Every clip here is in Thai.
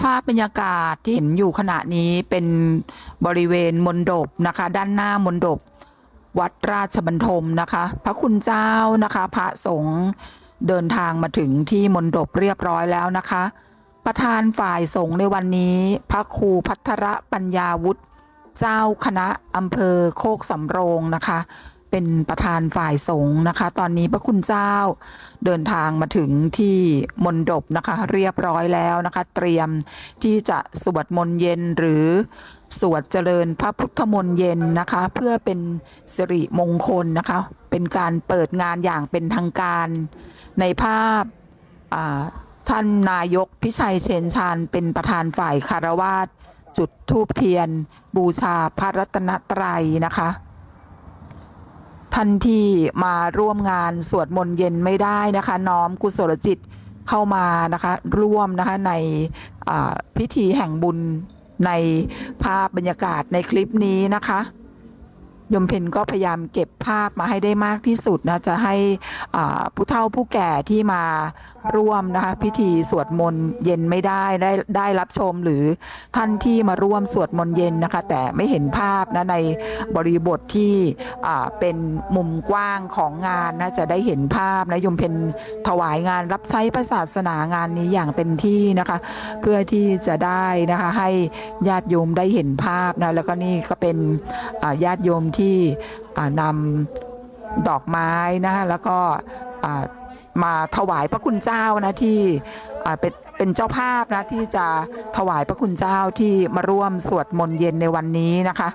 ภาพบรรยากาศที่เห็นอยู่ขณะนี้เป็นบริเวณมณฑปนะคะ ด้านหน้ามณฑปวัดราชบันทมนะคะ พระคุณเจ้านะคะ พระสงฆ์เดินทางมาถึงที่มณฑปเรียบร้อยแล้วนะคะ ประธานฝ่ายสงฆ์ในวันนี้ พระครูพัทรปัญญาวุฒิเจ้าคณะอำเภอโคกสำโรงนะคะ เป็นประธานฝ่ายสงฆ์นะคะ ตอนนี้พระคุณเจ้าเดินทางมาถึงที่มณฑปนะคะ เรียบร้อยแล้วนะคะ เตรียมที่จะสวดมนต์เย็นหรือสวดเจริญพระพุทธมนต์เย็นนะคะ เพื่อเป็นสิริมงคลนะคะ เป็นการเปิดงานอย่างเป็นทางการในภาพท่านนายกพิชัยเชนชาญเป็นประธานฝ่ายคารวาสจุดธูปเทียน บูชาพระรัตนตรัยนะคะ ท่านที่มาร่วมงานสวดมนต์เย็นไม่ได้นะคะ น้อมกุศลจิตเข้ามานะคะร่วมนะคะในพิธีแห่งบุญในภาพบรรยากาศในคลิปนี้นะคะ ยมเพนก็พยายามเก็บภาพมาให้ได้มากที่สุดนะจะให้ผู้เฒ่าผู้แก่ที่มาร่วมนะคะพิธีสวดมนต์เย็นไม่ได้ได้ได้รับชมหรือท่านที่มาร่วมสวดมนต์เย็นนะคะ แต่ไม่เห็นภาพนะในบริบทที่เป็นมุมกว้างของงานนะจะได้เห็นภาพนะยมเพนถวายงานรับใช้พระศาสนางานนี้อย่างเต็มที่นะคะ เพื่อที่จะได้นะคะให้ญาติโยมได้เห็นภาพนะแล้วก็นี่ก็เป็นญาติโยมที่อ่นำดอกไม้นะคะแล้วก็มาถวายพระคุณเจ้านะที่อ่เป็นเป็นเจ้าภาพนะที่จะถวายพระคุณเจ้าที่มาร่วมสวดมนต์เย็นในวันนี้นะคะ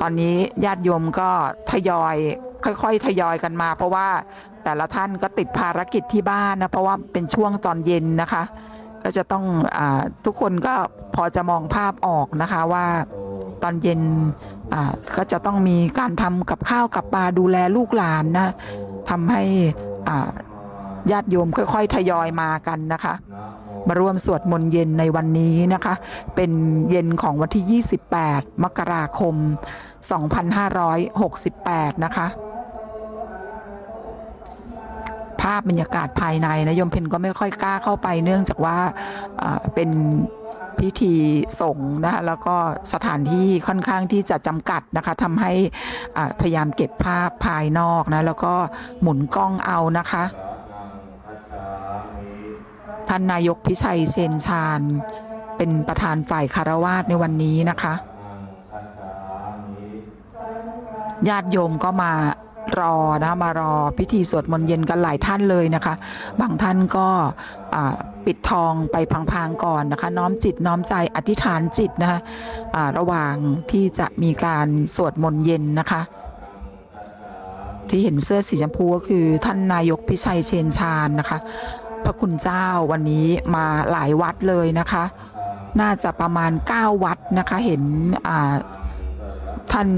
ตอนนี้ญาติโยมก็ทยอย ค่อย ๆ ทยอยกันมา เพราะว่าแต่ละท่านก็ติดภารกิจที่บ้านนะเพราะว่าเป็นช่วงตอนเย็นนะคะ ก็จะต้องอทุกคนก็พอจะมองภาพออกนะคะว่า ตอนเย็นก็จะต้องมีการทำกับข้าวกับปลาดูแลลูกหลานนะทำให้ญาติโยมค่อย ๆ ทยอยมากันนะคะ มาร่วมสวดมนต์เย็นในวันนี้นะคะ เป็นเย็นของวันที่ 28 มกราคม 2568 นะคะ ภาพบรรยากาศภายในนะโยมเพนก็ไม่ค่อยกล้าเข้าไปเนื่องจากว่าเป็น พิธีสงฆ์นะคะแล้วก็สถานที่ค่อนข้างที่จะจำกัดนะคะทำให้พยายามเก็บภาพภายนอกนะแล้วก็หมุนกล้องเอานะคะท่านนายกพิชัยเชนชาญ เป็นประธานฝ่ายคารวาสในวันนี้นะคะ ญาติโยมก็มา รอนะมารอพิธีสวดมนต์เย็นกันหลายท่านเลยนะคะ บางท่านก็ปิดทองไปพลางๆก่อนนะคะ น้อมจิตน้อมใจอธิษฐานจิตนะคะอ่าระหว่างที่จะมีการสวดมนต์เย็นนะคะ ที่เห็นเสื้อสีชมพูก็คือท่านนายกพิชัยเชนชาญนะคะ พระคุณเจ้าวันนี้มาหลายวัดเลยนะคะ น่าจะประมาณเก้าวัดนะคะ เห็นท่าน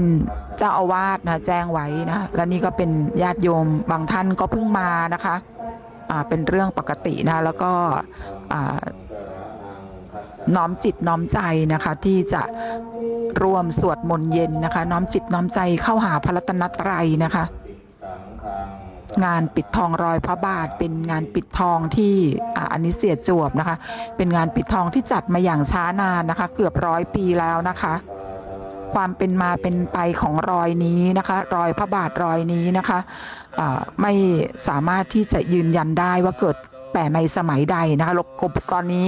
เจ้าอาวาสนะแจ้งไว้นะและนี่ก็เป็นญาติโยมบางท่านก็เพิ่งมานะคะอ่าเป็นเรื่องปกตินะแล้วก็อ่าน้อมจิตน้อมใจนะคะ ที่จะรวมสวดมนต์เย็นนะคะ น้อมจิตน้อมใจเข้าหาพระรัตนตรัยนะคะ งานปิดทองรอยพระบาท เป็นงานปิดทองที่อ,อันนี้เสียจวบนะคะ เป็นงานปิดทองที่จัดมาอย่างช้านานนะคะ เกือบร้อยปีแล้วนะคะ ความเป็นมาเป็นไปของรอยนี้นะคะ รอยพระบาทรอยนี้นะคะไม่สามารถที่จะยืนยันได้ว่าเกิดแต่ในสมัยใดนะคะลกรมตอนนี้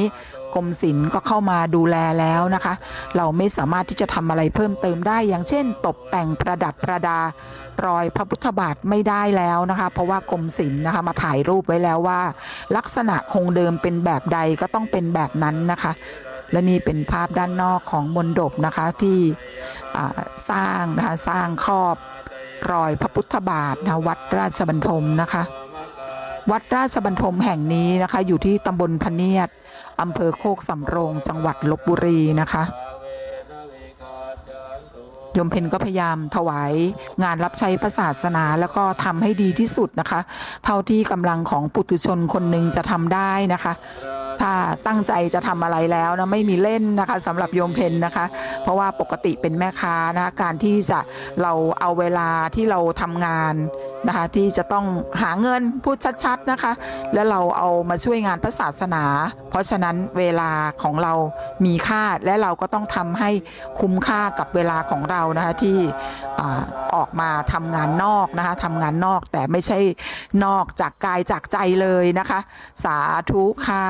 กรมศิลป์ก็เข้ามาดูแลแล้วนะคะ เราไม่สามารถที่จะทำอะไรเพิ่มเติมได้ อย่างเช่น ตกแต่งประดับประดารอยพระพุทธบาทไม่ได้แล้วนะคะ เพราะว่ากรมศิลป์นะคะมาถ่ายรูปไว้แล้วว่า ลักษณะคงเดิมเป็นแบบใดก็ต้องเป็นแบบนั้นนะคะ และนี่เป็นภาพด้านนอกของมณฑปนะคะที่สร้างนะคะสร้างครอบรอยพระพุทธบาทนะวัดราชบันทมนะคะ วัดราชบันทมแห่งนี้นะคะ อยู่ที่ตำบลพเนียดอำเภอโคกสำโรง จังหวัดลบบุรีนะคะโยมเพนก็พยายามถวายงานรับใช้พระศาสนา แล้วก็ทำให้ดีที่สุดนะคะ เท่าที่กำลังของปุถุชนคนหนึ่งจะทำได้นะคะ ถ้าตั้งใจจะทำอะไรแล้วนะไม่มีเล่นนะคะสำหรับโยมเพนนะคะ เพราะว่าปกติเป็นแม่ค้านะคะการที่จะเราเอาเวลาที่เราทำงานนะคะที่จะต้องหาเงินพูดชัดๆนะคะ แล้วเราเอามาช่วยงานพระศาสนา เพราะฉะนั้นเวลาของเรามีค่าและเราก็ต้องทำให้คุ้มค่ากับเวลาของเรานะคะที่ ออกมาทำงานนอกนะคะทำงานนอกแต่ไม่ใช่นอกจากกายจากใจเลยนะคะ สาธุค่ะ